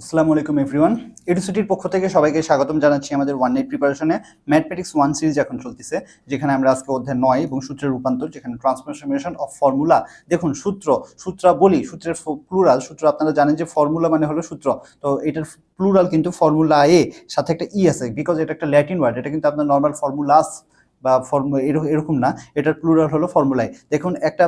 আসসালামু আলাইকুম এভরিওয়ান এডুসিটির পক্ষ থেকে সবাইকে স্বাগতম জানাচ্ছি আমাদের ওয়ান নাইট প্রিপারেশনে ম্যাথমেটিক্স ওয়ান সিরিজ এখন চলতেছে, যেখানে আমরা আজকে অধ্যায় নয় এবং সূত্রের রূপান্তর, যেখানে ট্রান্সফরমেশন অফ ফর্মুলা দেখুন, সূত্র সূত্রা বলি সূত্রের প্লুরাল সূত্র আপনারা জানেন যে ফর্মুলা মানে হলো সূত্র। তো এটার প্লুরাল কিন্তু ফর্মুলা এ সাথে একটা ই আছে বিকজ এটা একটা ল্যাটিন ওয়ার্ড এটা কিন্তু আপনার নর্মাল ফর্মুলাস বা ফর্ম এরকম না। এটার প্লুরাল হলো ফর্মুলাই দেখুন, একটা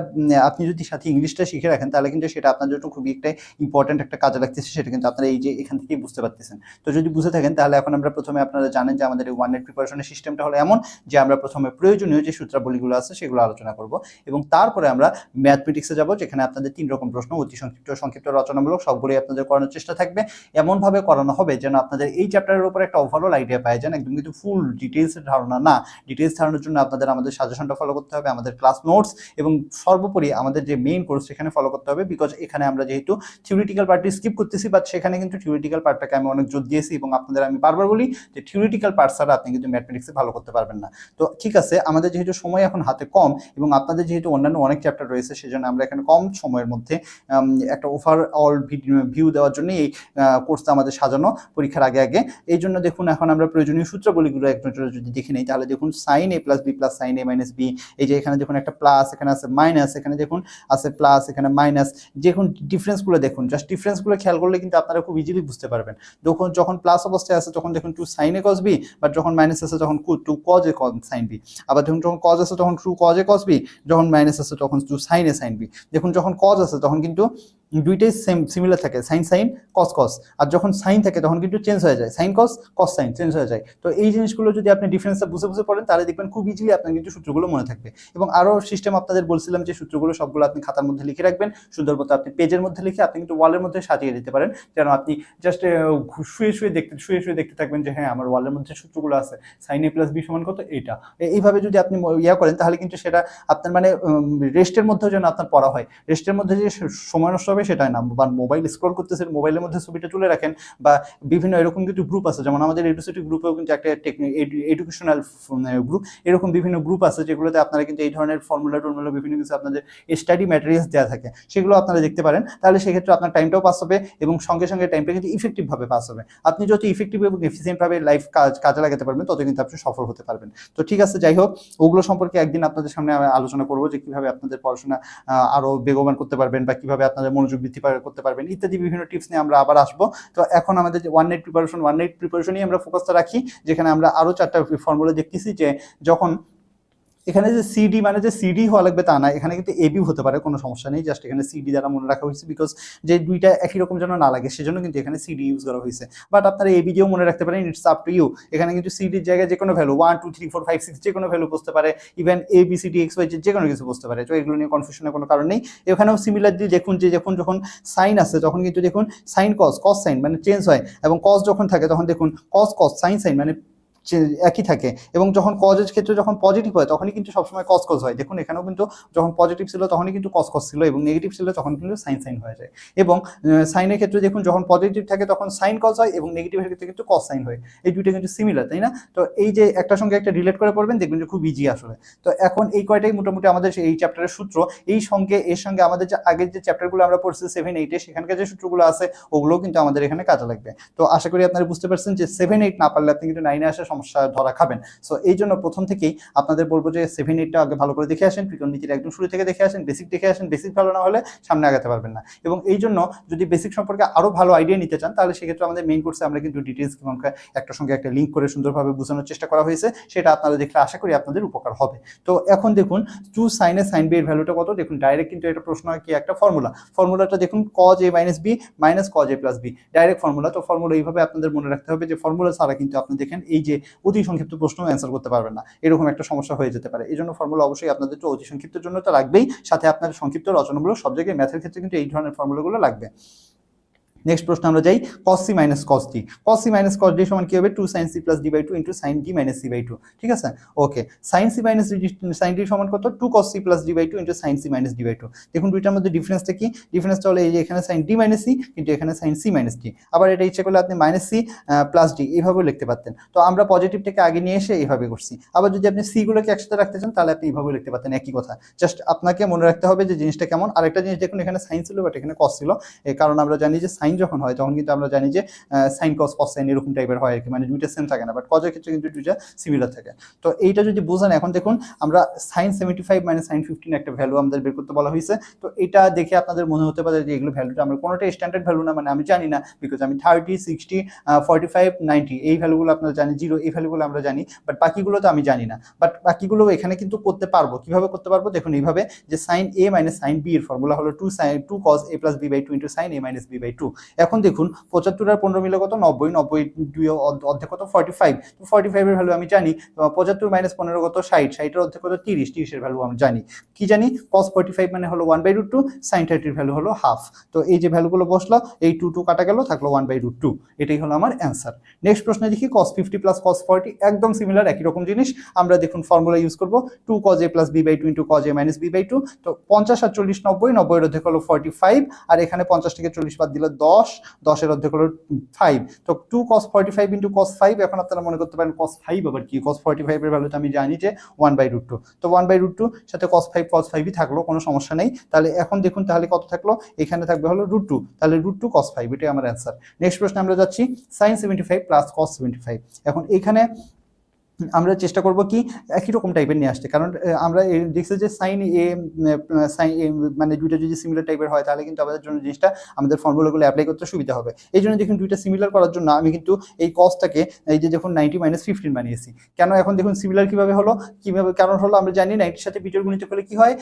আপনি যদি সাথে ইংলিশটা শিখে রাখেন, তাহলে কিন্তু সেটা আপনার জন্য খুবই একটা ইম্পর্ট্যান্ট একটা কাজে লাগতেছে, সেটা কিন্তু আপনারা এই যে এখান থেকেই বুঝতে পারতেছেন। তো যদি বুঝে থাকেন, তাহলে এখন আমরা প্রথমে আপনারা জানেন যে আমাদের ওয়ান নেট প্রিপারেশনের সিস্টেমটা হলো এমন যে আমরা প্রথমে প্রয়োজনীয় যে সূত্রাবলীগুলো আছে, সেগুলো আলোচনা করব। এবং তারপরে আমরা ম্যাথমেটিক্সে যাব, যেখানে আপনাদের তিন রকম প্রশ্ন, অতি সংক্ষিপ্ত সংক্ষিপ্ত, রচনামূলক, সবগুলোই আপনাদের করানোর চেষ্টা থাকবে। এমনভাবে করানো হবে যেন আপনাদের এই চ্যাপ্টারের উপর একটা ওভারঅল আইডিয়া পায় যান একদম কিন্তু ফুল ডিটেলসের ধারণা না। ডিটেলস ধারণার জন্য আপনাদের আমাদের সাজেশনটা ফলো করতে হবে, আমাদের ক্লাস নোটস এবং সর্বোপরি আমাদের যে মেইন কোর্স সেখানে ফলো করতে হবে বিকজ এখানে আমরা যেহেতু থিওরিটিক্যাল পার্টটি স্কিপ করতেছি বাট সেখানে কিন্তু থিওরিটিক্যাল পার্টটাকে আমি অনেক জোর দিয়েছি এবং আপনাদের আমি বারবার বলি যে থিওরিটিক্যাল পার্ট ছাড়া আপনি কিন্তু ম্যাথমেটিক্সে ভালো করতে পারবেন না। তো ঠিক আছে, আমাদের যেহেতু সময় এখন হাতে কম এবং আপনাদের যেহেতু অন্যান্য অনেক চ্যাপ্টার রয়েছে, সেজন্য আমরা এখানে কম সময়ের মধ্যে একটা ওভারঅল ভিউ দেওয়ার জন্য এই কোর্সটা আমাদের সাজানো পরীক্ষার আগে আগে। এই জন্য দেখুন, এখন আমরা প্রয়োজনীয় সূত্রগুলিগুলো এক নজরে যদি দেখে নিই, তাহলে দেখুন sine A plus B plus sine A minus B এই যে এখানে দেখুন একটা প্লাস এখানে আছে মাইনাস এখানে দেখুন আছে প্লাস এখানে মাইনাস দেখুন ডিফারেন্সগুলো দেখুন জাস্ট ডিফারেন্সগুলো খেয়াল করলে কিন্তু আপনারা খুব ইজিলি বুঝতে পারবেন। যখন যখন প্লাস অবস্থায় আছে তখন দেখুন two sine A cos B but যখন মাইনাস আছে তখন two cos A sine B আবার দেখুন যখন কজ আছে তখন two cos A cos B যখন মাইনাস আছে তখন two sine A sine B দেখুন যখন কজ আছে তখন কিন্তু দুইটাই সেম সিমিলার থাকে। সাইন সাইন কস কস আর যখন সাইন থাকে, তখন কিন্তু চেঞ্জ হয়ে যায়। Sine cos cos sine change হয়ে যায়। তো এই জিনিসগুলো যদি আপনি ডিফারেন্সটা বুঝে বুঝে পড়েন, তাহলে দেখবেন খুব ইজিলি আপনার কিন্তু সূত্রগুলো মনে থাকবে। এবং আরও সিস্টেম আপনাদের বলছিলাম যে সূত্রগুলো সবগুলো আপনি খাতার মধ্যে লিখে রাখবেন। সুন্দর মতো আপনি পেজের মধ্যে লিখে আপনি কিন্তু ওয়ালের মধ্যে সাজিয়ে দিতে পারেন। যেন আপনি জাস্ট শুয়ে শুয়ে দেখতে, শুয়ে শুয়ে দেখতে থাকবেন যে হ্যাঁ আমার ওয়ালের মধ্যে সূত্রগুলো আছে। সাইন এ প্লাস বি সমান কত? এইটা। এইভাবে যদি আপনি ইয়া করেন, তাহলে কিন্তু সেটা আপনার মানে রেস্টের মধ্যেও যেন আপনার পড়া হয়। রেস্টের মধ্যে যে সময় নষ্ট হবে সেটাই না বা মোবাইল স্ক্রল করতেছেন মোবাইলের মধ্যে ছবিটা তুলে রাখেন বা বিভিন্ন এরকম কিছু গ্রুপ আছে যেমন আমাদের এডুসিটি গ্রুপেও কিন্তু একটা এডুকেশনাল গ্রুপ এরকম বিভিন্ন গ্রুপ আছে যেগুলোতে আপনারা কিন্তু এই ধরনের ফর্মুলা টর্মুলা বিভিন্ন কিছু আপনাদের স্টাডি ম্যাটেরিয়ালস দেওয়া থাকে সেগুলো আপনারা দেখতে পারেন। তাহলে সেক্ষেত্রে আপনার টাইমটাও পাস হবে এবং সঙ্গে সঙ্গে টাইমটা কিন্তু ইফেক্টিভভাবে পাস হবে। আপনি যত ইফেক্টিভ এবং এফিসিয়েন্টভাবে লাইফ কাজ কাজে লাগাতে পারবেন তত কিন্তু আপনি সফল হতে পারবেন। তো ঠিক আছে যাই হোক ওগুলো সম্পর্কে একদিন আপনাদের সামনে আলোচনা করব যে কীভাবে আপনাদের পড়াশোনা আহ, আরও বেগবান করতে পারবেন বা কীভাবে আপনাদের মনোযোগ বৃদ্ধি করতে পারবেন, ইত্যাদি বিভিন্ন টিপস নিয়ে আমরা আবার আসব। তো এখন আমাদের যে one night preparation one night প্রিপারেশনই আমরা ফোকাসটা রাখি, যেখানে আমরা আরও চারটা ফর্মুলা দেখতেছি যে যখন এখানে যে সিডি মানে যে সিডি হওয়া লাগবে তা না, এখানে কিন্তু এবি হতে পারে, কোনো সমস্যা নেই জাস্ট এখানে সিডি দ্বারা মনে রাখা হয়েছে বিকজ যে দুইটা একই রকম যেন না লাগে, সেজন্য কিন্তু এখানে সিডি ইউজ করা হয়েছে। বাট আপনারা এবি দিয়েও মনে রাখতে পারেন ইটস আপ টু ইউ এখানে কিন্তু সিডির জায়গায় যে কোনো value one two three four five six যে কোনো ভ্যালু বসতে পারে even A B C D X Y যে কোনো কিছু বসতে পারে। তো এগুলো নিয়ে কনফিউশনের কোনো কারণ নেই। এখানেও সিমিলার দিয়ে দেখুন যে যখন যখন সাইন আছে তখন কিন্তু দেখুন সাইন কস কস সাইন মানে চেঞ্জ হয়। এবং কস যখন থাকে, তখন দেখুন কস কস সাইন সাইন মানে একই থাকে এবং যখন কজের ক্ষেত্রে যখন পজিটিভ হয়, তখনই কিন্তু সবসময় কস কস হয়। দেখুন, এখানেও কিন্তু যখন পজিটিভ ছিল, তখনই কিন্তু কস কস ছিল এবং নেগেটিভ ছিল, তখন কিন্তু সাইন সাইন হয়ে যায়। এবং সাইনের ক্ষেত্রে দেখুন, যখন পজিটিভ থাকে, তখন সাইন কস হয় এবং নেগেটিভের ক্ষেত্রে কিন্তু কস সাইন হয়। এই দুইটা কিন্তু সিমিলার তাই না? তো এই যে একটার সঙ্গে একটা রিলেট করে পড়বেন, দেখবেন যে খুব ইজি আসলে। তো এখন এই কয়টাই মোটামুটি আমাদের এই চ্যাপ্টারের সূত্র। এই সঙ্গে, এর সঙ্গে আমাদের যে আগের যে চ্যাপ্টারগুলো আমরা পড়ছি সেভেন এইটে সেখানকার যে সূত্রগুলো আছে, ওগুলোও কিন্তু আমাদের এখানে কাজে লাগবে। তো আশা করি আপনারা বুঝতে পারছেন যে সেভেন এইট না পারলে আপনি কিন্তু নাইনে আসা সমস্যা ধরা খাবেন। সো এই জন্য প্রথম থেকেই আপনাদের বলব যে সেভেন এইটটা আগে ভালো করে দেখে আসেন ত্রিকোণমিতির একদম শুরু থেকে দেখে আসেন বেসিক দেখে আসেন বেসিক ভালো না হলে সামনে আগাতে পারবেন না। এবং এই জন্য যদি বেসিক সম্পর্কে আরও ভালো আইডিয়া নিতে চান, তাহলে সেক্ষেত্রে আমাদের মেইন কোর্সে আমরা কিন্তু ডিটেলস এবং একটা সঙ্গে একটা লিঙ্ক করে সুন্দরভাবে বোঝানোর চেষ্টা করা হয়েছে, সেটা আপনারা দেখলে আশা করি আপনাদের উপকার হবে। তো এখন দেখুন টু সাইনে সাইন বি এর ভ্যালুটা কত? দেখুন ডাইরেক্ট কিন্তু এটা প্রশ্ন হয় কি একটা ফর্মুলা ফর্মুলাটা দেখুন cos A minus B minus cos A plus B direct formula তো ফর্মুলা এইভাবে আপনাদের মনে রাখতে হবে যে ফর্মুলা ছাড়া কিন্তু আপনি দেখেন, এই যে অতি সংক্ষিপ্ত প্রশ্ন অ্যান্সার করতে পারবেন না। এরকম একটা সমস্যা হয়ে যেতে পারে। এই জন্য ফর্মুলা অবশ্যই আপনাদের অতি সংক্ষিপ্তের জন্য তো লাগবেই। সাথে আপনার সংক্ষিপ্ত রচনাগুলো সব জায়গায় ম্যাথের ক্ষেত্রে কিন্তু এই ধরনের ফর্মুলাগুলো লাগবে। নেক্সট প্রশ্ন আমরা যাই, cos c minus cos d cos c minus cos d সমান কি হবে? Two sine C plus D by two into sine D minus C by two ঠিক আছে? Okay sine C minus sine D সমান কত? Two cos c plus D by two into sine C minus D by two দেখুন, দুইটার মধ্যে ডিফারেন্সটা কি? ডিফারেন্সটা হলো এই যে এখানে সাইন ডি মাইনাস সি কিন্তু এখানে সাইন সি মাইনাস ডি আবার এটা ইচ্ছে করলে আপনি মাইনাস সি প্লাস ডি এইভাবেও লিখতে পারতেন। তো আমরা পজিটিভটাকে আগে নিয়ে এসে এইভাবে করছি। আবার যদি আপনি সি গুলোকে একসাথে রাখতে চান, তাহলে আপনি এইভাবে লিখতে পারতেন। একই কথা। জাস্ট আপনাকে মনে রাখতে হবে যে জিনিসটা কেমন। আরেকটা জিনিস দেখুন, এখানে সাইন ছিল বাট এখানে কস ছিল। কারণ আমরা জানি যে সাইন যখন হয়, তখন কিন্তু আমরা জানি যে সাইন কস কস সাইন এরকম টাইপের হয় আর কি। মানে দুইটা সেম থাকে না বাট কজের ক্ষেত্রে কিন্তু দুইটা সিমিলার থাকে। তো এইটা যদি বোঝেন, এখন দেখুন আমরা সাইন সেভেন্টি ফাইভ মানে সাইন ফিফটিন একটা ভ্যালু আমাদের বের করতে বলা হয়েছে। তো এটা দেখে আপনাদের মনে হতে পারে যে, এগুলো ভ্যালুটা আমরা কোনোটা স্ট্যান্ডার্ড ভ্যালু না মানে আমি জানি না বিকজ আমি thirty sixty forty five ninety এই ভ্যালুগুলো আপনারা জানি জিরো এই ভ্যালুগুলো আমরা জানি বাট বাকিগুলো তো আমি জানি না। বাট বাকিগুলো এখানে কিন্তু করতে পারব। কীভাবে করতে পারব? দেখুন এইভাবে যে sine A minus sine B এর ফর্মুলা হলো two sine two cos A plus B by two into sine A minus B by two এখন দেখুন পঁচাত্তর আর পনেরো মিলে কত? নব্বই নব্বই দুই অর্ধ- অর্ধেক কত? ফর্টি ফাইভ তো ফর্টি ফাইভের ভ্যালু আমি জানি পঁচাত্তর মাইনাস পনেরো কত? ষাট। ষাটের অর্ধেক কত? তিরিশ। তিরিশের ভ্যালু আমি জানি। কি জানি? কস ফর্টি ফাইভ মানে হলো one by root two sine থার্টির value হলো হাফ তো এই যে ভ্যালুগুলো বসল, এই টু টু কাটা গেল, থাকল ওয়ান বাই রুট টু এটাই হলো আমার অ্যান্সার নেক্সট প্রশ্নে দেখি cos fifty plus cos forty একদম সিমিলার একই রকম জিনিস। আমরা দেখুন ফর্মুলা ইউজ করব two cos A plus B by two into cos A minus B by two তো পঞ্চাশ আর চল্লিশ, নব্বই, নব্বইয়ের অর্ধেক হলো ফর্টি ফাইভ আর এখানে পঞ্চাশ থেকে চল্লিশ বাদ দিলে দশ। দশের অর্ধেক হলো ফাইভ তো two cos forty five into cos five এখন আপনারা মনে করতে পারেন কস ফাইভ আবার কি? কস ফর্টি ফাইভের ভ্যালু তো আমি জানি যে ওয়ান বাই রুট টু তো ওয়ান বাই রুট টু সাথে কস ফাইভ কস ফাইভই থাকল, কোনো সমস্যা নেই। তাহলে এখন দেখুন তাহলে কত থাকল? এখানে থাকবে হলো রুট টু তাহলে রুট টু কস ফাইভ এটাই আমার অ্যান্সার নেক্সট প্রশ্নে আমরা যাচ্ছি sine seventy five plus cos seventy five এখন এখানে আমরা চেষ্টা করব কি একই রকম টাইপের নিয়ে আসতে। কারণ আমরা দেখছি যে সাইন এ সাইন এ মানে দুইটা যদি সিমিলার টাইপের হয়, তাহলে কিন্তু আমাদের জন্য জিনিসটা, আমাদের ফর্মুলাগুলো অ্যাপ্লাই করতে সুবিধা হবে। এই জন্য দেখুন দুইটা সিমিলার করার জন্য আমি কিন্তু এই কসটাকে এই যে দেখুন নাইনটি মাইনাস ফিফটিন বানিয়েছি। কেন এখন দেখুন সিমিলার কীভাবে হলো? কীভাবে, কারণ হলো আমরা জানি নাইনটির সাথে পিটের গুণিত করলে কী হয়?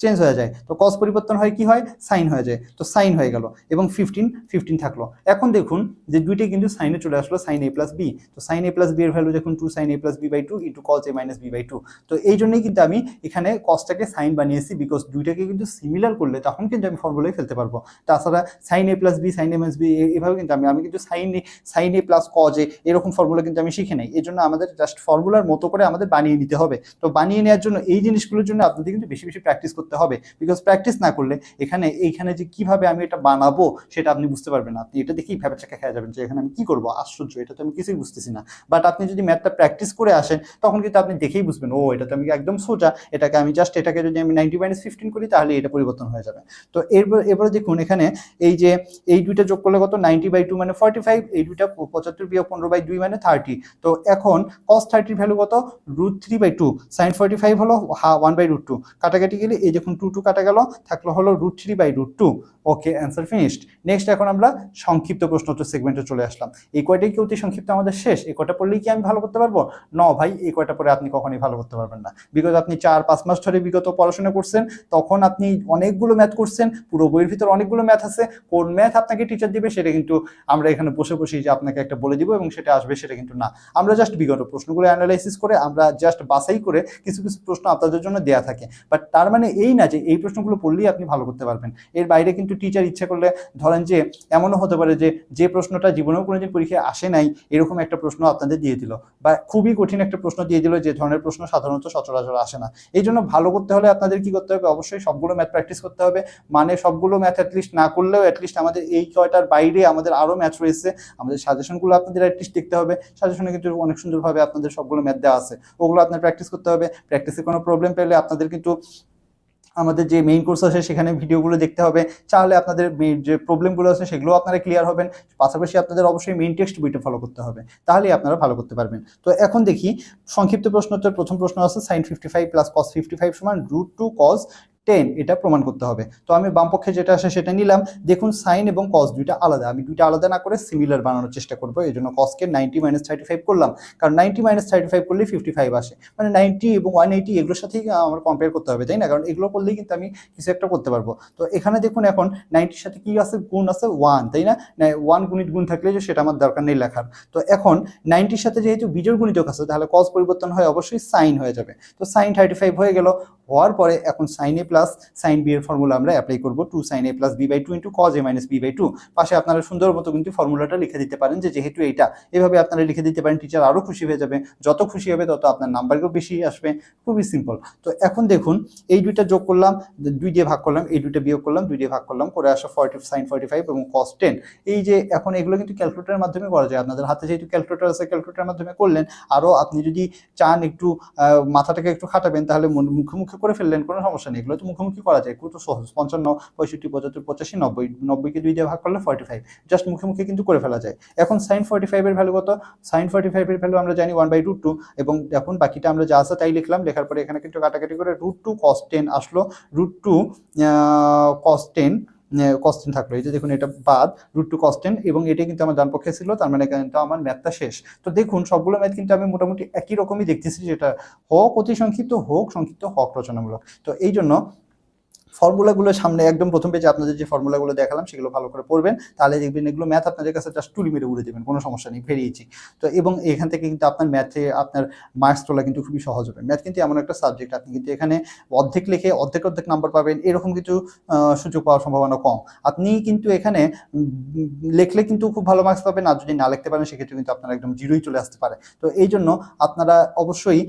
চেঞ্জ হয়ে যায়। তো কস পরিবর্তন হয় কি হয়? সাইন হয়ে যায়। তো সাইন হয়ে গেল এবং ফিফটিন ফিফটিন থাকল। এখন দেখুন যে দুইটাই কিন্তু সাইনে চলে আসলো সাইন এ প্লাস বি তো সাইন এ প্লাস বি এর ভ্যালু দেখুন two sine A plus B by two into cos A minus B by two তো এই জন্যই কিন্তু আমি এখানে কসটাকে সাইন বানিয়েছি বিকজ দুইটাকে কিন্তু সিমিলার করলে তখন কিন্তু আমি ফর্মুলায় ফেলতে পারব। তাছাড়া sine A plus B sine A minus B এভাবে কিন্তু আমি আমি কিন্তু sine A sine A plus cos A এরকম ফর্মুলা কিন্তু আমি শিখে নাই। এই জন্য আমাদের জাস্ট ফর্মুলার মতো করে আমাদের বানিয়ে নিতে হবে। তো বানিয়ে নেওয়ার জন্য এই জিনিসগুলোর জন্য আপনাদের কিন্তু বেশি বেশি প্র্যাকটিস করতে হবে। বিকজ প্র্যাকটিস না করলে এখানে, এইখানে যে কীভাবে আমি এটা বানাবো সেটা আপনি বুঝতে পারবেন না। আপনি এটা দেখেই চাকা খেয়ে যাবেন যে এখানে আমি কি করব? আশ্চর্য, এটা তো আমি কিছুই বুঝতেছি না। বাট আপনি যদি ম্যাথটা প্র্যাকটিস করে আসেন, তখন কিন্তু আপনি দেখেই বুঝবেন, ও, এটা তো আমি একদম সোজা। এটাকে আমি জাস্ট এটাকে যদি আমি নাইনটি মাইনাস ফিফটিন করি, তাহলে এটা পরিবর্তন হয়ে যাবে। তো এরপর এবারে দেখুন এখানে এই যে, এই দুইটা যোগ করলে কত? নাইনটি বাই টু মানে ফর্টি ফাইভ এই দুইটা পঁচাত্তর বিয়োগ পনেরো বাই দুই মানে থার্টি তো এখন কস থার্টির ভ্যালু কত? Root three by two sine forty five হলো হা ওয়ান বাই রুট টু কাটাকাটি গেলে এই দেখুন টু টু কাটা গেল থাকল হলো root three by root two okay answer finished next এখন আমরা সংক্ষিপ্ত প্রশ্নোত্তর সেগমেন্টে চলে আসলাম। এই কয়টাই কি অতি সংক্ষিপ্ত আমাদের শেষ? এই কয়টা পড়লেই কি আমি ভালো করতে পারব? ন, ভাই, এই কয়টা পরে আপনি কখনোই ভালো করতে পারবেন না। বিকজ আপনি চার, পাঁচ মাস ধরে বিগত পড়াশোনা করছেন, তখন আপনি অনেকগুলো ম্যাথ করছেন, পুরো বইয়ের ভিতর অনেকগুলো ম্যাথ আছে। কোন ম্যাথ আপনাকে টিচার দিবে সেটা কিন্তু আমরা এখানে বসে বসেই যে আপনাকে একটা বলে দিব এবং সেটা আসবে সেটা কিন্তু না। আমরা জাস্ট বিগত প্রশ্নগুলো অ্যানালাইসিস করে আমরা জাস্ট বাছাই করে কিছু কিছু প্রশ্ন আপনাদের জন্য দেয়া থাকে। বাট তার মানে এই না যে এই প্রশ্নগুলো পড়লেই আপনি ভালো করতে পারবেন। এর বাইরে কিন্তু টিচার ইচ্ছা করলে ধরেন যে, এমনও হতে পারে যে যে প্রশ্নটা জীবনেও কোনোদিন পরীক্ষায় আসে নাই, এরকম একটা প্রশ্ন আপনাদের দিয়ে দিল বা খুবই কঠিন একটা প্রশ্ন দিয়ে দিল যে, ধরনের প্রশ্ন সাধারণত সচরাচর আসে না। এই জন্য ভালো করতে হলে আপনাদের কি করতে হবে? অবশ্যই সবগুলো ম্যাথ প্র্যাকটিস করতে হবে। মানে সবগুলো ম্যাথ অ্যাটলিস্ট না করলেও অ্যাটলিস্ট আমাদের এই কয়টার বাইরে আমাদের আরও ম্যাথ রয়েছে। আমাদের সাজেশনগুলো আপনাদের অ্যাটলিস্ট দেখতে হবে। সাজেশনে কিন্তু অনেক সুন্দরভাবে আপনাদের সবগুলো ম্যাথ দেওয়া আছে। ওগুলো আপনার প্র্যাকটিস করতে হবে। প্র্যাকটিসে কোনো প্রবলেম পেলে আপনাদের কিন্তু আমাদের যে মেইন কোর্স আছে সেখানে ভিডিওগুলো দেখতে হবে। চাহলে আপনাদের যে প্রবলেমগুলো আছে সেগুলো আপনারা ক্লিয়ার হবেন। পাশাপাশি আপনাদের অবশ্যই মেইন টেক্সট বইটা ফলো করতে হবে। তাহলেই আপনারা ভালো করতে পারবেন। তো এখন দেখি, সংক্ষিপ্ত প্রশ্নোত্তর, প্রথম প্রশ্ন আছে sine fifty five plus cos fifty five সমান রুট টু কস টেন এটা প্রমাণ করতে হবে। তো আমি বাম পক্ষে যেটা আসে সেটা নিলাম। দেখুন সাইন এবং কস দুইটা আলাদা। আমি দুইটা আলাদা না করে সিমিলার বানানোর চেষ্টা করব। এই জন্য কসকে নাইনটি মাইনাস থার্টি ফাইভ করলাম। কারণ নাইনটি মাইনাস থার্টি ফাইভ করলে ফিফটি ফাইভ আসে। মানে নাইনটি এবং ওয়ান এইটি এগুলোর সাথেই আমার কম্পেয়ার করতে হবে, তাই না? কারণ এগুলো করলেই কিন্তু আমি কিছু একটা করতে পারব। তো এখানে দেখুন এখন নাইনটির সাথে কি আছে? গুণ আছে ওয়ান তাই না? ওয়ান গুণিত গুণ থাকলে যে সেটা আমার দরকার নেই লেখার। তো এখন নাইনটির সাথে যেহেতু বিজোড় গুণিতক আছে, তাহলে কস পরিবর্তন হয় অবশ্যই সাইন হয়ে যাবে। তো সাইন থার্টি ফাইভ হয়ে গেল। হওয়ার পরে এখন সাইন প্লাস সাইন বি এর ফর্মুলা আমরা অ্যাপ্লাই করব two sine A plus B by two into cos A minus B by two পাশে আপনারা সুন্দর মতো কিন্তু ফর্মুলাটা লিখে দিতে পারেন যে যেহেতু এইটা এভাবে আপনারা লিখে দিতে পারেন টিচার আরও খুশি হয়ে যাবে। যত খুশি হবে তত আপনার নাম্বারও বেশি আসবে। খুবই সিম্পল তো এখন দেখুন, এই দুইটা যোগ করলাম, দুই দিয়ে ভাগ করলাম, এই দুইটা বিয়োগ করলাম, দুই দিয়ে ভাগ করলাম, করে আসা ফর্টি সাইন ফর্টি ফাইভ এবং কস টেন এই যে এখন এগুলো কিন্তু ক্যালকুলেটারের মাধ্যমে করা যায়। আপনাদের হাতে যেহেতু ক্যালকুলেটার আছে ক্যালকুলেটারের মাধ্যমে করলেন আরও আপনি যদি চান একটু মাথাটাকে একটু খাটাবেন, তাহলে মুখে মুখে করে ফেললেন, কোনো সমস্যা নেই। এগুলো মুখোমুখি করা যায়। কত সহজ পঞ্চান্ন, পঁয়ষট্টি, পঁচাত্তর, পঁচাশি, নব্বই নব্বইকে দুই দিয়ে ভাগ করলে ফর্টি ফাইভ জাস্ট মুখোমুখি কিন্তু করে ফেলা যায়। এখন সাইন ফর্টি ফাইভের ভ্যালু কত? সাইন ফর্টি ফাইভের ভ্যালু আমরা জানি ওয়ান বাই রুট টু এবং এখন বাকিটা আমরা যা আছে তাই লিখলাম। লেখার পরে এখানে কিন্তু কাটাকাটি করে রুট টু কস টেন আসলো। Root two cos ten cos ten থাকল। এই যে দেখুন, এটা বাদ রুট টু কস্টেন এবং এটা কিন্তু আমার ডান পক্ষে ছিল, তার মানে কিন্তু আমার ম্যাথটা শেষ। তো দেখুন, সবগুলো ম্যাথ কিন্তু আমি মোটামুটি একই রকমই দেখতেছি, যেটা হোক অতি সংক্ষিপ্ত হোক, সংক্ষিপ্ত হক রচনামূলক। তো এই জন্য ফর্মুলাগুলো সামনে একদম প্রথম পেজে আপনাদের যে ফর্মুলাগুলো দেখালাম, সেগুলো ভালো করে পড়বেন। তাহলে দেখবেন এগুলো ম্যাথ আপনাদের কাছে জাস্ট টুলি মেরে উড়ে দেবেন, কোনো সমস্যা নেই ভেরিয়েছি তো এবং এখান থেকে কিন্তু আপনার ম্যাথে আপনার মার্কস তোলা কিন্তু খুবই সহজ হবে। ম্যাথ কিন্তু এমন একটা সাবজেক্ট আপনি কিন্তু এখানে অর্ধেক লিখে অর্ধেক অর্ধেক নাম্বার পাবেন, এরকম কিছু সুযোগ পাওয়ার সম্ভাবনা কম। আপনি কিন্তু এখানে লিখলে কিন্তু খুব ভালো মার্কস পাবেন, আর যদি না লিখতে পারেন, সেক্ষেত্রে কিন্তু আপনার একদম জিরোই চলে আসতে পারে। তো এই জন্য আপনারা অবশ্যই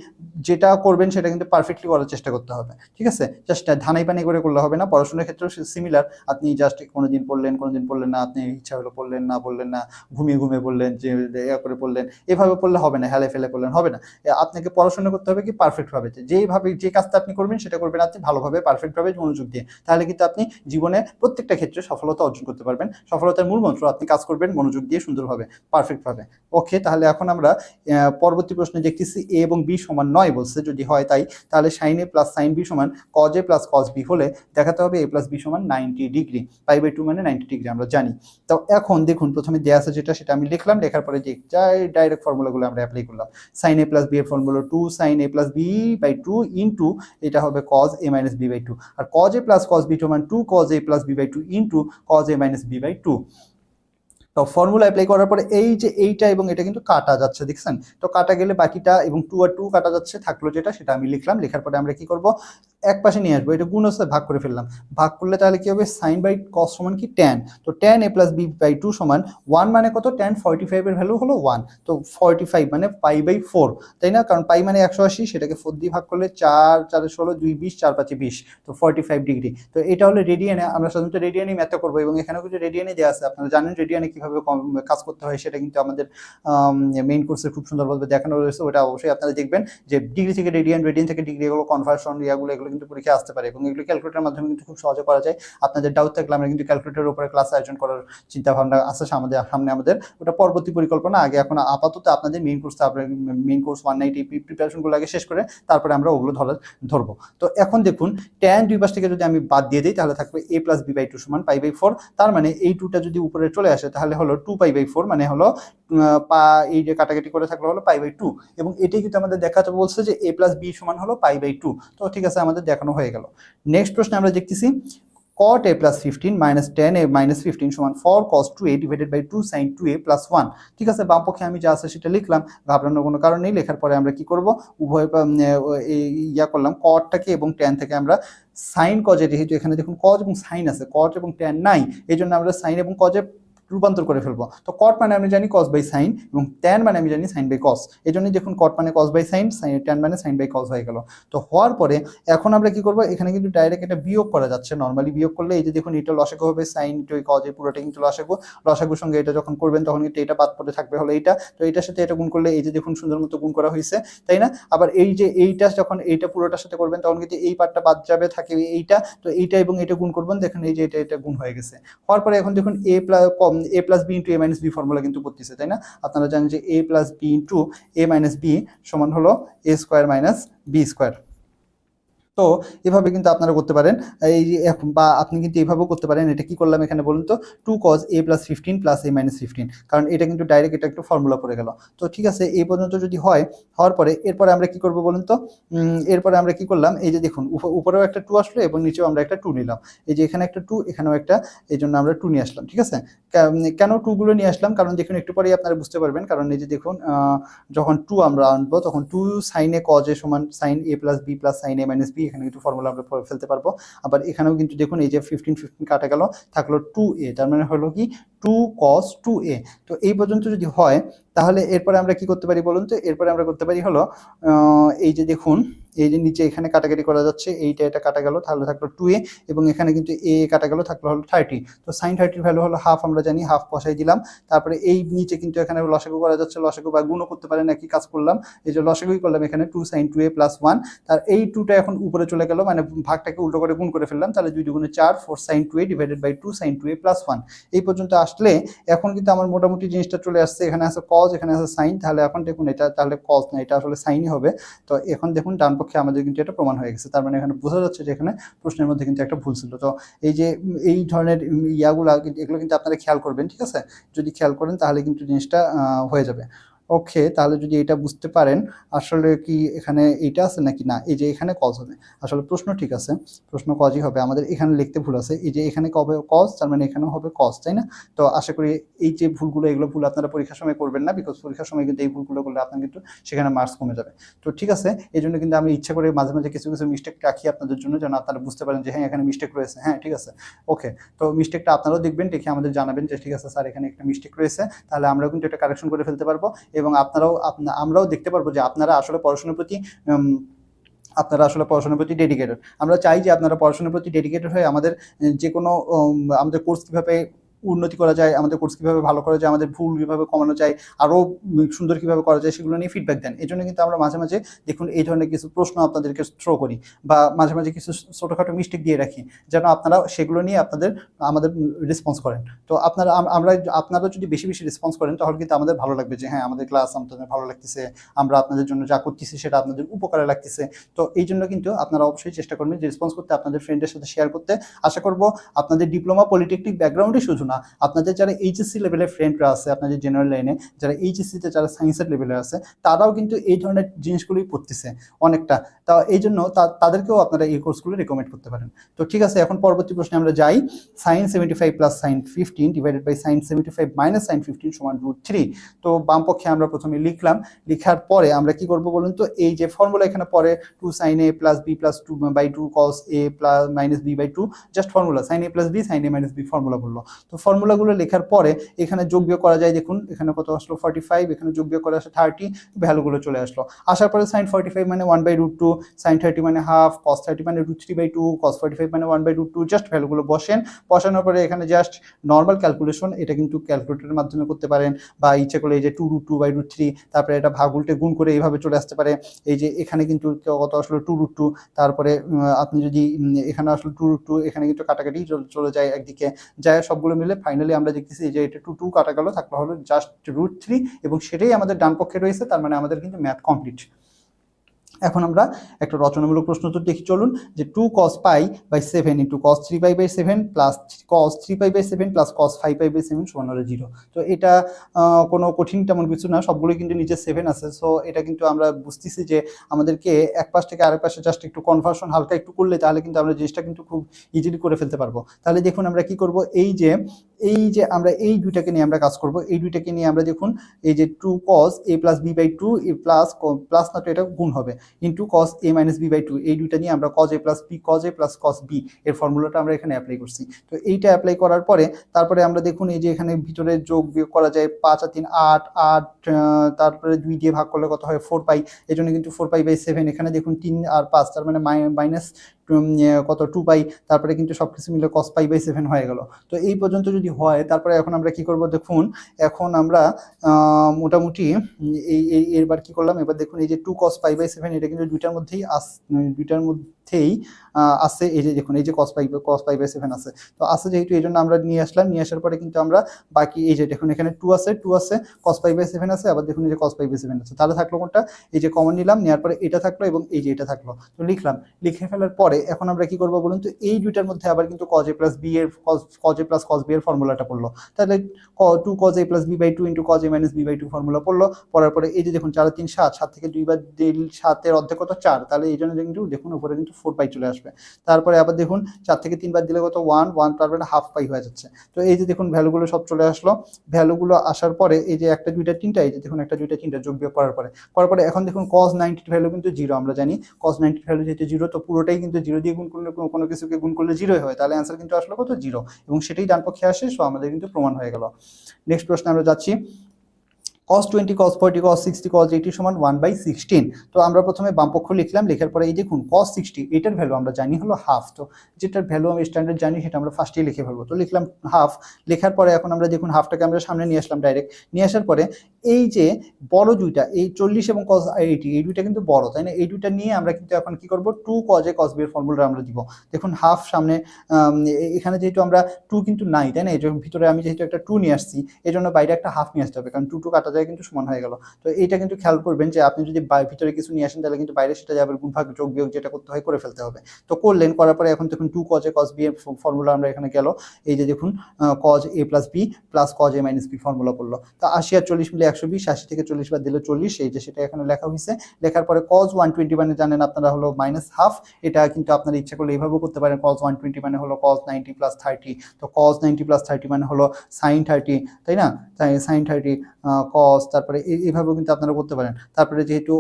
যেটা করবেন, সেটা কিন্তু পারফেক্টলি করার চেষ্টা করতে হবে। ঠিক আছে? জাস্ট ধানাই পানি করে করলে হবে না। পড়াশোনার ক্ষেত্রেও সিমিলার আপনি জাস্ট কোনো দিন পড়লেন কোনো দিন পড়লেন না। আপনি ইচ্ছা হলো পড়লেন, না পড়লেন না, ঘুমিয়ে ঘুমিয়ে পড়লেন, যে ইয়া করে পড়লেন, এভাবে পড়লে হবে না, হেলে ফেলে পড়লেন, হবে না। আপনাকে পড়াশোনা করতে হবে কি পারফেক্টভাবে যেইভাবে, যে কাজটা আপনি করবেন সেটা করবেন আপনি ভালোভাবে পারফেক্টভাবে মনোযোগ দিয়ে। তাহলে কিন্তু আপনি জীবনে প্রত্যেকটা ক্ষেত্রে সফলতা অর্জন করতে পারবেন। সফলতার মূল মন্ত্র, আপনি কাজ করবেন মনোযোগ দিয়ে সুন্দরভাবে পারফেক্টভাবে ওকে তাহলে এখন আমরা পরবর্তী প্রশ্নে দেখতেছি এ এবং বি সমান নয় বলছে। যদি হয় তাই, তাহলে sine A plus sine B সমান cos A plus cos B হলে দেখাতে হবে এ প্লাস বি সমান ninety degree pi by two মানে নাইনটি ডিগ্রি আমরা জানি। তো এখন দেখুন, প্রথমে দেওয়া আছে যেটা, সেটা আমি লিখলাম, লেখার পরে যে যাই ডাইরেক্ট ফর্মুলাগুলো আমরা অ্যাপ্লাই করলাম। সাইন এ প্লাস বি এর formula two sine A plus B by two into এটা হবে cos A minus B by two R cos A plus cos B two মান two cos A plus B by two into cos A minus B by two তো formula apply করার পরে এই যে এইটা এবং এটা কিন্তু কাটা যাচ্ছে, দেখছেন? তো কাটা গেলে বাকিটা এবং টু আর টু কাটা যাচ্ছে, থাকল যেটা, সেটা আমি লিখলাম, লেখার পরে আমরা কি করব? এক পাশে নিয়ে আসব, এটা গুণ হচ্ছে ভাগ করে ফেললাম। ভাগ করলে তাহলে কি হবে? সাইন বাই কস সমান কি? ট্যান তো tan A plus B by two সমান ওয়ান মানে কত? ট্যান ফর্টি ফাইভের ভ্যালু হলো ওয়ান তো ফর্টি ফাইভ মানে পাই বাই ফোর তাই না? কারণ পাই মানে একশো আশি, সেটাকে ফোর দিয়ে ভাগ করলে চার, চারে ষোলো, দুই, বিশ, চার পাঁচে বিশ। তো ফর্টি ফাইভ ডিগ্রি তো এটা হলো রেডিয়ানে আমরা সাধারণত রেডিয়ানে ম্যাথ করব এবং এখানেও কিছু রেডিয়ানে দেওয়া আছে। আপনারা জানেন রেডিয়ানে কীভাবে কাজ করতে হয় সেটা কিন্তু আমাদের মেইন কোর্সে খুব সুন্দরভাবে দেখানো রয়েছে, ওটা অবশ্যই আপনারা দেখবেন যে ডিগ্রি থেকে রেডিয়ান রেডিয়ান থেকে ডিগ্রি এগুলো কনভার্সন ইয়াগুলো, এগুলো কিন্তু পরীক্ষায় আসতে পারে এবং এগুলো ক্যালকুলেটারের মাধ্যমে কিন্তু খুব সহজে করা যায়। আপনাদের ডাউট থাকলে আমরা কিন্তু ক্যালকুলেটারের উপরে ক্লাস আয়োজন করার চিন্তা ভাবনা আছে আমাদের, সামনে আমাদের। ওটা পরবর্তী পরিকল্পনা, আগে এখন আপাতত আপনাদের মেইন কোর্সটা আপনার মেইন কোর্স ওয়ান নাইনটি প্রিপারেশনগুলো আগে শেষ করে তারপরে আমরা ওগুলো ধরার ধরবো। তো এখন দেখুন ট্যান দুই পাশ থেকে যদি আমি বাদ দিয়ে দিই, তাহলে থাকবে A plus B by two সমান পাই বাই ফোর তার মানে এই টুটা যদি উপরে চলে আসে, তাহলে হলো টু পাই বাই ফোর মানে হলো পা, এই যে কাটাকাটি করে থাকলে হলো পাই বাই টু এবং এটাই কিন্তু আমাদের দেখাতে বলছে যে এ প্লাস বি সমান হলো পাই বাই টু তো ঠিক আছে, আমাদের দেখানো হয়ে গেল। নেক্সট প্রশ্নে আমরা দেখতেছি, cot a plus 15 minus 10 a minus 15 সমান 4 cos 2a divided by 2 sin 2a plus 1 ঠিক আছে, বাম পক্ষে আমি যা আছে সেটা লিখলাম, ঘাবড়ানোর কোনো কারণ নেই। লেখার পরে আমরা কি করব? উভয় ইয়া করলাম কটটাকে এবং ট্যান থেকে আমরা সাইন কজে যেহেতু এখানে দেখুন কজ এবং সাইন আছে কট এবং ট্যান নাই এই জন্য আমরা সাইন এবং কজে রূপান্তর করে ফেলব। তো কট মানে আমি জানি কস বাই সাইন এবং ট্যান মানে আমি জানি সাইন বাই কস এই জন্যই দেখুন কট মানে cos by sine sine tan মানে সাইন বাই কস হয়ে গেল। তো হওয়ার পরে এখন আমরা কি করব? এখানে কিন্তু ডাইরেক্ট এটা বিয়োগ করা যাচ্ছে। নর্মালি বিয়োগ করলে এই যে দেখুন এটা লসাগু হবে সাইন টু কজে পুরোটা কিন্তু লসাগু। লসাগুর সঙ্গে এটা যখন করবেন তখন কিন্তু এটা বাদ পড়ে থাকবে হলো এইটা। তো এটার সাথে এটা গুণ করলে এই যে দেখুন সুন্দর মতো গুণ করা হয়েছে, তাই না? আবার এই যে এইটা যখন এইটা পুরোটার সাথে করবেন তখন কিন্তু এই পার্টটা বাদ যাবে, থাকে এইটা। তো এইটা এবং এটা গুণ করবেন, দেখুন এই যে এটা এটা গুণ হয়ে গেছে। হওয়ার পরে এখন দেখুন A plus A plus B into A minus B formula কিন্তু পড়তেছে তাই না? আপনারা জানেন যে A plus B into A minus B সমান হলো A square minus B square তো এভাবে কিন্তু আপনারা করতে পারেন। এই বা আপনি কিন্তু এভাবেও করতে পারেন। এটা কি করলাম এখানে বলুন তো, two cos A plus fifteen plus A minus fifteen কারণ এটা কিন্তু ডাইরেক্ট এটা একটু ফর্মুলা পড়ে গেল। তো ঠিক আছে, এই পর্যন্ত যদি হয়, হওয়ার পরে এরপরে আমরা কি করব বলুন তো? এরপরে আমরা কি করলাম? এই যে দেখুন, উপ- উপরেও একটা টু আসলো এবং নিচেও আমরা একটা টু নিলাম। এই যে এখানে একটা টু এখানেও একটা, এই জন্য আমরা টু নিয়ে আসলাম, ঠিক আছে? কেন টুগুলো নিয়ে আসলাম? কারণ দেখুন, একটু পরেই আপনারা বুঝতে পারবেন। কারণ এই যে দেখুন যখন টু আমরা আনব, তখন টু সাইন কজ সমান sine A plus B plus sine A minus B এখানে কিন্তু ফর্মুলা আমরা ফেলতে পারব। আবার এখানেও কিন্তু দেখুন, এই যে ফিফটিন ফিফটিন কাটা গেল, থাকল টু এ তার মানে হলো কি টু কস টু এ তো এই পর্যন্ত যদি হয়, তাহলে এরপরে আমরা কি করতে পারি বলুন তো? এরপরে আমরা করতে পারি হলো এই যে দেখুন এই যে নিচে এখানে কাটাকাটি করা যাচ্ছে, এইটা এটা কাটা গেল, তাহলে থাকল টু এ এবং এখানে কিন্তু এ কাটা গেল, থাকল হলো থার্টি তো সাইন থার্টির ভ্যালু হলো হাফ আমরা জানি হাফ বসাই দিলাম। তারপরে এই নিচে কিন্তু এখানে লসাগু করা যাচ্ছে, লসাগু বা গুণও করতে পারেন, একই কাজ করলাম। এই যে লসাগুই করলাম এখানে two sine two A plus one তার এই টুটা এখন উপরে চলে গেল মানে ভাগটাকে উল্টো করে গুণ করে ফেললাম, তাহলে দুই দুগুণে চার four sine two A divided by two sine two A plus one এই পর্যন্ত আসলে এখন কিন্তু আমার মোটামুটি জিনিসটা চলে আসছে, এখানে আছে কজ এখানে আছে সাইন তাহলে এখন দেখুন এটা, তাহলে কজ না, এটা আসলে সাইনই হবে। তো এখন দেখুন ডান পক্ষে আমাদের কিন্তু এটা প্রমাণ হয়ে গেছে। তার মানে এখানে বোঝা যাচ্ছে যে এখানে প্রশ্নের মধ্যে কিন্তু একটা ভুল ছিল। তো এই যে এই ধরনের ইয়াগুলো, এগুলো কিন্তু আপনারা খেয়াল করবেন, ঠিক আছে? যদি খেয়াল করেন তাহলে কিন্তু জিনিসটা হয়ে যাবে। ওকে, তাহলে যদি এটা বুঝতে পারেন, আসলে কি এখানে এইটা আছে নাকি না? এই যে এখানে কজ হবে। আসলে প্রশ্ন ঠিক আছে। প্রশ্ন কজই হবে। আমাদের এখানে লিখতে ভুল আছে। এই যে এখানে কবে কজ তার মানে এখানেও হবে কজ তাই না? তো আশা করি এই যে ভুলগুলো, এগুলো ভুল আপনারা পরীক্ষার সময় করবেন না বিকজ পরীক্ষার সময় কিন্তু এই ভুলগুলো করলে আপনার কিন্তু সেখানে মার্কস কমে যাবে। তো ঠিক আছে, এই জন্য কিন্তু আমি ইচ্ছা করে মাঝে মাঝে কিছু কিছু মিস্টেক রাখি আপনাদের জন্য, যেন আপনারা বুঝতে পারেন যে হ্যাঁ এখানে মিস্টেক রয়েছে। হ্যাঁ ঠিক আছে। ওকে, তো মিস্টেকটা আপনারাও দেখবেন, দেখে আমাদের জানাবেন যে, ঠিক আছে, স্যার, এখানে একটা মিস্টেক রয়েছে। তাহলে আমরাও কিন্তু এটা কারেকশন করে ফেলতে পারব। এবং আপনারাও আপনা- আমরাও দেখতে পারব যে আপনারা আসলে পড়াশোনার প্রতি আপনারা আসলে পড়াশোনার প্রতি ডেডিকেটেড আমরা চাই যে আপনারা পড়াশোনার প্রতি ডেডিকেটেড হয়ে আমাদের, যে কোনো আমাদের কোর্স কীভাবে উন্নতি করা যায়, আমাদের কোর্স কীভাবে ভালো করা যায়, আমাদের ভুল কীভাবে কমানো যায় আরও সুন্দর কীভাবে করা যায়, সেগুলো নিয়ে ফিডব্যাক দেন। এই জন্য কিন্তু আমরা মাঝে মাঝে দেখুন এই ধরনের কিছু প্রশ্ন আপনাদেরকে থ্রো করি বা মাঝে মাঝে কিছু ছোটোখাটো মিস্টেক দিয়ে রাখি, যেন আপনারা সেগুলো নিয়ে আপনাদের, আমাদের রেসপন্স করেন। তো আপনারা আমরা আপনারা যদি বেশি বেশি রেসপন্স করেন, তাহলে কিন্তু আমাদের ভালো লাগবে যে হ্যাঁ আমাদের ক্লাস আমাদের ভালো লাগতেছে, আমরা আপনাদের জন্য যা করতেছি সেটা আপনাদের উপকারে লাগতেছে। তো এই জন্য কিন্তু আপনারা অবশ্যই চেষ্টা করবেন যে রেসপন্স করতে, আপনাদের ফ্রেন্ডের সাথে শেয়ার করতে। আশা করব আপনাদের ডিপ্লোমা পলিটেকনিক ব্যাকগ্রাউন্ডে শুধু না। আপনাদের যারা এইচএসসি লেভেলের ফ্রেন্ডরা আছে, আপনাদের জেনারেল লাইনে যারা এইচএসসিতে যারা সায়েন্সের লেভেলে আছে, তারাও কিন্তু এই ধরনের জিনিসগুলোই পড়তেছে অনেকটা। তা এই জন্য তাদেরকেও আপনারা এই কোর্সগুলো রেকমেন্ড করতে পারেন। তো ঠিক আছে, এখন পরবর্তী প্রশ্নে আমরা যাই। Sine seventy five plus sine fifteen divided by sine seventy five minus sine fifteen সমান রুট থ্রি তো বাম পক্ষে আমরা প্রথমে লিখলাম। লিখার পরে আমরা কি করব বলুন তো? এই যে ফর্মুলা এখানে পরে two sine A plus B plus two by two cos A plus minus B by two just formula sine A plus B sine A minus B formula বলল। তো ফর্মুলাগুলো লেখার পরে এখানে যোগ বিয়োগ করা যায়, দেখুন, এখানে কত আসলো ফর্টি ফাইভ এখানে যোগ বিয়োগ করে আসে থার্টি ভ্যালুগুলো চলে আসলো। আসার পরে সাইন ফর্টি ফাইভ মানে one by root two sine thirty মানে হাফ কস থার্টি মানে root three by two cos forty five মানে one by root two just ভ্যালুগুলো বসেন। বসানোর পরে এখানে জাস্ট নর্মাল ক্যালকুলেশন এটা কিন্তু ক্যালকুলেটরের মাধ্যমে করতে পারেন বা ইচ্ছে করলে এই যে two root two by root three তারপরে এটা ভাগ উল্টে গুণ করে এইভাবে চলে আসতে পারে। এই যে এখানে কিন্তু কত আসলো টু রুট টু তারপরে আপনি যদি এখানে আসলে টু রুট টু এখানে কিন্তু কাটাকাটি চলে- যায় একদিকে। যায় সবগুলো মিলে ফাইনালি আমরা দেখতেছি যে এটা টু টু কাটা গেল, থাকল হলো জাস্ট রুট থ্রি এবং সেটাই আমাদের ডান পক্ষে রয়েছে, তার মানে আমাদের কিন্তু ম্যাথ কমপ্লিট এখন আমরা একটা রচনামূলক প্রশ্ন তো দেখি, চলুন, যে two cos pi by seven into cos three pi by seven plus cos three pi by seven plus cos five pi by seven সমান হলো জিরো তো এটা কোনো কঠিন তেমন কিছু না, সবগুলোই কিন্তু নিচে সেভেন আছে। সো এটা কিন্তু আমরা বুঝতেছি যে আমাদেরকে এক পাশ থেকে আরেক পাশে জাস্ট একটু কনভার্সন হালকা একটু করলে তাহলে কিন্তু আমরা জিনিসটা কিন্তু খুব ইজিলি করে ফেলতে পারব। তাহলে দেখুন আমরা কি করব? এই যে এই যে আমরা এই দুইটাকে নিয়ে আমরা কাজ করব, এই দুইটাকে নিয়ে আমরা দেখুন এই যে two cos A plus B by two A plus plus না তো এটা গুণ হবে। Into cos A minus B by two এই দুইটা নিয়ে আমরা cos A plus B cos A plus cos B এর ফর্মুলাটা আমরা এখানে অ্যাপ্লাই করছি। তো এইটা অ্যাপ্লাই করার পরে তারপরে আমরা দেখুন এই যে এখানে ভিতরে যোগ বিয়োগ করা যায় পাঁচ আর তিন, আট আট তারপরে দুই দিয়ে ভাগ করলে কত হয়? ফোর পাই এই জন্য কিন্তু ফোর পাই বাই সেভেন এখানে দেখুন তিন আর পাঁচ, তার মানে মাইনাস কত টু পাই তারপরে কিন্তু সব কিছু মিলে কস পাই বাই সেভেন হয়ে গেল। তো এই পর্যন্ত যদি হয়, তারপরে এখন আমরা কি করব? দেখুন, এখন আমরা মোটামুটি এই এরবার কি করলাম? এবার দেখুন, এই যে two cos pi by seven এটা কিন্তু দুইটার মধ্যেই আস, দুইটার মধ্যেই আহ, আছে এই যে দেখুন এই যে কস পাই কস পাই বাই সেভেন আছে। তো আছে যেহেতু এই জন্য আমরা নিয়ে আসলাম। নিয়ে আসার পরে কিন্তু আমরা বাকি এই যে দেখুন এখানে টু আছে টু আছে কস পাই বাই সেভেন আছে আবার দেখুন এই যে কস পাই বাই সেভেন আছে। তাহলে থাকল কোনটা? এই যে কমন নিলাম নেওয়ার পরে এটা থাকল এবং এই যে এটা থাকল। তো লিখলাম। লিখে ফেলার পরে এখন আমরা কি করব বলুন তো? এই দুইটার মধ্যে আবার কিন্তু কজ এ প্লাস বি এর cos A plus cos B এর ফর্মুলাটা পড়ল। তাহলে two cos A plus B by two into cos A minus B by two formula পড়ল। পড়ার পরে এই যে দেখুন চার তিন সাত সাত থেকে দুইবার দিল সাতের অর্ধেক কত? চার। তাহলে এই জন্য কিন্তু দেখুন উপরে কিন্তু ফোর পাই চলে আসবে। তারপরে আবার দেখুন, চার থেকে তিনবার দিলে কত? ওয়ান ওয়ান তারপরে হাফ পাই হয়ে যাচ্ছে। তো এই যে দেখুন ভ্যালুগুলো সব চলে আসলো। ভ্যালুগুলো আসার পরে এই যে একটা, দুইটা, তিনটা, এই যে দেখুন, একটা, দুইটা, তিনটা যোগ বিয়োগ করার পরে করার পরে এখন দেখুন কজ নাইনটির ভ্যালু কিন্তু জিরো আমরা জানি। কজ নাইনটির ভ্যালু যেহেতু জিরো তো পুরোটাই কিন্তু জিরো দিয়ে গুণ করলে, কোনো- কিছুকে গুণ করলে জিরোই হয়। তাহলে অ্যান্সার কিন্তু আসলো কত? জিরো এবং সেটাই ডান পক্ষে আসে সো আমাদের কিন্তু প্রমাণ হয়ে গেল। নেক্সট প্রশ্নে আমরা যাচ্ছি। Cos twenty cos forty cos sixty cos eighty সমান ওয়ান বাই সিক্সটিন তো আমরা প্রথমে বামপক্ষ লিখলাম, লেখার পরে এই দেখুন কস সিক্সটি এটার ভ্যালু আমরা জানি হলো হাফ তো যেটার ভ্যালু আমি স্ট্যান্ডার্ড জানি, সেটা আমরা ফার্স্টেই লিখে ফেলব। তো লিখলাম হাফ লেখার পরে এখন আমরা দেখুন হাফটাকে আমরা সামনে নিয়ে আসলাম ডাইরেক্ট নিয়ে আসার পরে এই যে বড় দুইটা, এই চল্লিশ এবং কস এইটি এই দুইটা কিন্তু বড়, তাই না? এই দুইটা নিয়ে আমরা কিন্তু এখন কি করব? টু কজে কস বিয়ের ফর্মুলা আমরা দিব। দেখুন হাফ সামনে এখানে যেহেতু আমরা টু কিন্তু নাই, তাই না? এই ভিতরে আমি যেহেতু একটা টু নিয়ে আসছি এই জন্য বাইরে একটা হাফ নিয়ে আসতে হবে, কারণ টু টু কাটা যায় কিন্তু সমান হয়ে গেল। তো এইটা কিন্তু খেয়াল করবেন যে আপনি যদি ভিতরে কিছু নিয়ে আসেন, তাহলে কিন্তু বাইরে সেটা যাবে গুণভাগ, যোগ, বিয়োগ যেটা করতে হয় করে ফেলতে হবে। তো করলেন, করার পরে এখন দেখুন two cos A cos B এর ফর্মুলা আমরা এখানে গেল। এই যে দেখুন cos A plus B plus cos A minus B formula করল। তো আশি আর চল্লিশ মিলে একশো বিশ, আশি থেকে চল্লিশ বাদ দিলে চল্লিশ, এই যে সেটা এখানে লেখা হয়েছে। লেখার পরে কজ ওয়ান টোয়েন্টি মানে জানেন আপনারা হলো মাইনাস হাফ এটা কিন্তু আপনারা ইচ্ছা করলে এইভাবেও করতে পারেন। কজ ওয়ান টোয়েন্টি মানে হলো কজ নাইনটি প্লাস থার্টি তো কজ নাইনটি প্লাস থার্টি মানে হলো সাইন থার্টি তাই না? সাইন থার্টি কজ তারপরে এই- এইভাবেও কিন্তু আপনারা করতে পারেন। তারপরে যেহেতু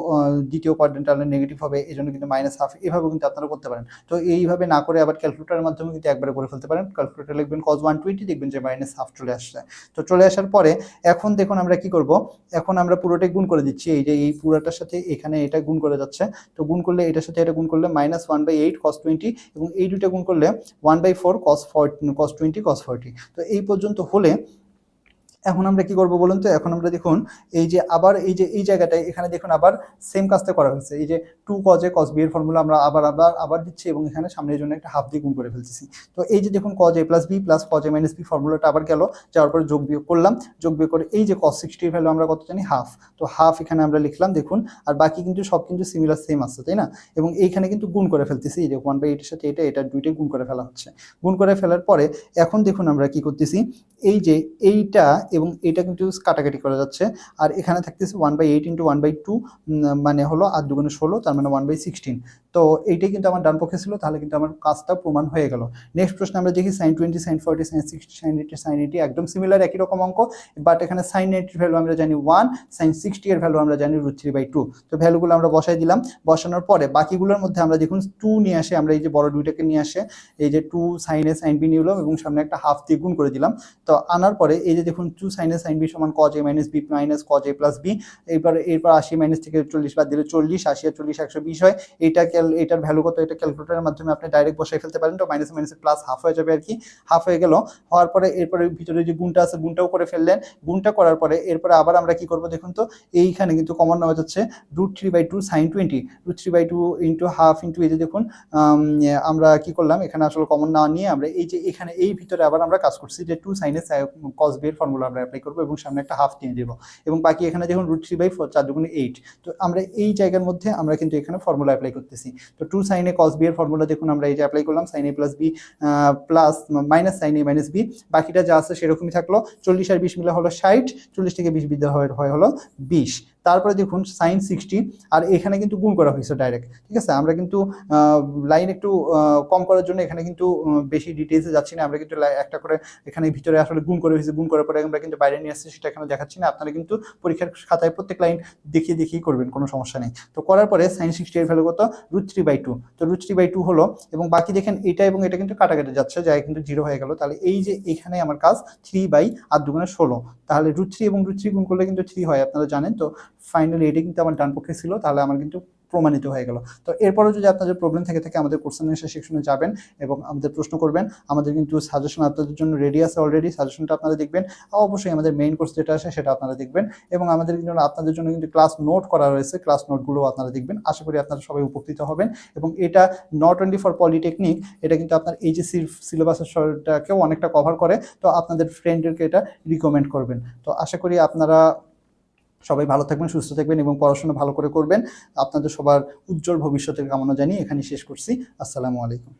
দ্বিতীয় কোয়াড্রেন্টালে নেগেটিভ হবে এই জন্য কিন্তু মাইনাস হাফ এভাবেও কিন্তু আপনারা করতে পারেন। তো এইভাবে না করে আবার ক্যালকুলেটারের মাধ্যমে কিন্তু একবারে করে ফেলতে পারেন। ক্যালকুলেটার লিখবেন কজ ওয়ান টোয়েন্টি দেখবেন যে মাইনাস হাফ চলে আসছে। তো চলে আসার পরে এখন দেখুন আমরা কি করব? এখন আমরা পুরোটাই গুণ করে দিচ্ছি। এই যে এই পুরোটার সাথে এখানে এটা গুণ করে যাচ্ছে। তো গুণ করলে এটার সাথে এটা গুণ করলে minus one by eight cos twenty এবং এই দুটো গুণ করলে one by four cos forty cos twenty cos forty তো এই পর্যন্ত হলে এখন আমরা কি করব বলুন তো? এখন আমরা দেখুন, এই যে আবার এই যে, এই জায়গাটায় এখানে দেখুন আবার সেম কাজটা করা হয়েছে। এই যে two cos A cos B এর ফর্মুলা আমরা আবার আবার আবার দিচ্ছি এবং এখানে সামনের জন্য একটা হাফ দিয়ে গুণ করে ফেলতেছি। তো এই যে দেখুন cos A plus B plus cos A minus B ফর্মুলাটা আবার গেল, যাওয়ার পরে যোগ বিয়োগ করলাম। যোগ বিয়োগ করে এই যে কস সিক্সটির ভ্যালু আমরা কত জানি? হাফ তো হাফ এখানে আমরা লিখলাম, দেখুন, আর বাকি কিন্তু সব কিন্তু সিমিলার সেম আছে, তাই না? এবং এইখানে কিন্তু গুণ করে ফেলতেছি, এই যে ওয়ান বাই এইটের সাথে এটা এটা দুইটাই গুণ করে ফেলা হচ্ছে। গুণ করে ফেলার পরে এখন দেখুন আমরা কি করতেছি? এই যে এইটা এবং এটা কিন্তু কাটাকাটি করা যাচ্ছে। আর এখানে থাকতেছে one by eight into one by two মানে হলো আর দুগুণে ষোলো, তার মানে ওয়ান বাই সিক্সটিন তো এইটাই কিন্তু আমার ডান পক্ষে ছিল, তাহলে কিন্তু আমার কাজটা প্রমাণ হয়ে গেল। নেক্সট প্রশ্ন আমরা দেখি sine twenty sine forty sine sixty sine eighty sine eighty একদম সিমিলার একই রকম অঙ্ক বাট এখানে সাইন এইটির ভ্যালু আমরা জানি ওয়ান সাইন সিক্সটি এর ভ্যালু আমরা জানি রুট থ্রি বাই টু তো ভ্যালুগুলো আমরা বসাই দিলাম, বসানোর পরে বাকিগুলোর মধ্যে আমরা দেখুন টু নিয়ে আসে, আমরা এই যে বড় দুইটাকে নিয়ে আসে, এই যে two sine A sine B নিলাম এবং সামনে একটা হাফ দিয়ে গুণ করে দিলাম। তো আনার পরে এই যে দেখুন two sine A sine B সমান cos A minus B minus cos A plus B এরপর এরপর আশি মাইনাস থেকে চল্লিশ বাদ দিলে চল্লিশ, আশি আর চল্লিশ একশো বিশ হয় এইটা ক্যাল এটার ভ্যালু কত, এটা ক্যালকুলেটারের মাধ্যমে আপনি ডাইরেক্ট বসাই ফেলতে পারেন, তো মাইনাস মাইনাস প্লাস হাফ হয়ে যাবে আর কি হাফ হয়ে গেল। হওয়ার পরে এরপরে ভিতরে যে গুণটা আছে, গুণটাও করে ফেললেন। গুণটা করার পরে এরপরে আবার আমরা কি করব দেখুন তো, এইখানে কিন্তু কমন নেওয়া যাচ্ছে root three by two sine twenty root three by two into half into এই যে দেখুন আমরা কি করলাম, এখানে আসলে কমন না নিয়ে আমরা এই যে এখানে এই ভিতরে আবার আমরা কাজ করছি যে টু সাইনে কস বের ফর্মুলা আমরা অ্যাপ্লাই করব এবং সামনে একটা হাফ নিয়ে দেবো। এবং বাকি এখানে দেখুন রুট থ্রি বাই ফোর চার দুগুণে এইট তো আমরা এই জায়গার মধ্যে আমরা কিন্তু এখানে ফর্মুলা অ্যাপ্লাই করতেছি। তো টু সাইনে কস বি এর ফর্মুলা দেখুন আমরা এই যে অ্যাপ্লাই করলাম sine A plus B plus minus sine A minus B বাকিটা যা আছে সেরকমই থাকল। চল্লিশ আর বিশ মিলে হলো ষাট, চল্লিশ থেকে বিশ বিদ্যা হয় হলো বিশ। তারপরে দেখুন সাইন সিক্সটি আর এখানে কিন্তু গুণ করা হয়েছে ডাইরেক্ট ঠিক আছে? আমরা কিন্তু লাইন একটু কম করার জন্য এখানে কিন্তু বেশি ডিটেলসে যাচ্ছি না। আমরা কিন্তু একটা করে এখানে ভিতরে আসলে গুণ করে হয়েছে, গুণ করার পরে আমরা কিন্তু বাইরে নিয়ে আসছি, সেটা এখানে দেখাচ্ছি না। আপনারা কিন্তু পরীক্ষার খাতায় প্রত্যেক লাইন দেখিয়ে দেখিয়ে করবেন, কোনো সমস্যা নেই। তো করার পরে সাইন সিক্সটি এর ভ্যালু কত? রুট থ্রি বাই টু তো রুট থ্রি বাই টু হলো, এবং বাকি দেখেন এটা এবং এটা কিন্তু কাটাকাটি যাচ্ছে, যাই কিন্তু জিরো হয়ে গেল। তাহলে এই যে এখানে আমার কাজ থ্রি বাই আর দুগুণে ষোলো। তাহলে রুট থ্রি এবং রুট থ্রি গুণ করলে কিন্তু থ্রি হয়, আপনারা জানেন। তো ফাইনালি এটা কিন্তু আমার ডান পক্ষে ছিল, তাহলে আমার কিন্তু প্রমাণিত হয়ে গেল। তো এরপরেও যদি আপনাদের প্রবলেম থেকে থাকে, আমাদের কোশ্চেন অ্যান্সার সেকশনে যাবেন এবং আমাদের প্রশ্ন করবেন। আমাদের কিন্তু সাজেশন আপনাদের জন্য রেডি আছে অলরেডি সাজেশনটা আপনারা দেখবেন। অবশ্যই আমাদের মেইন কোর্স যেটা আছে, সেটা আপনারা দেখবেন। এবং আমাদের কিন্তু আপনাদের জন্য কিন্তু ক্লাস নোট করা রয়েছে ক্লাস নোটগুলো আপনারা দেখবেন। আশা করি আপনারা সবাই উপকৃত হবেন। এবং এটা নট অনলি ফর পলিটেকনিক এটা কিন্তু আপনার এইচএসসি সিলেবাসটাকেও অনেকটা কভার করে। তো আপনাদের ফ্রেন্ডদেরকে এটা রিকমেন্ড করবেন। তো আশা করি আপনারা সবাই ভালো থাকবেন, সুস্থ থাকবেন এবং পড়াশোনা ভালো করে করবেন। আপনাদের সবার উজ্জ্বল ভবিষ্যতের কামনা জানিয়ে এখানে শেষ করছি। আসসালামু আলাইকুম।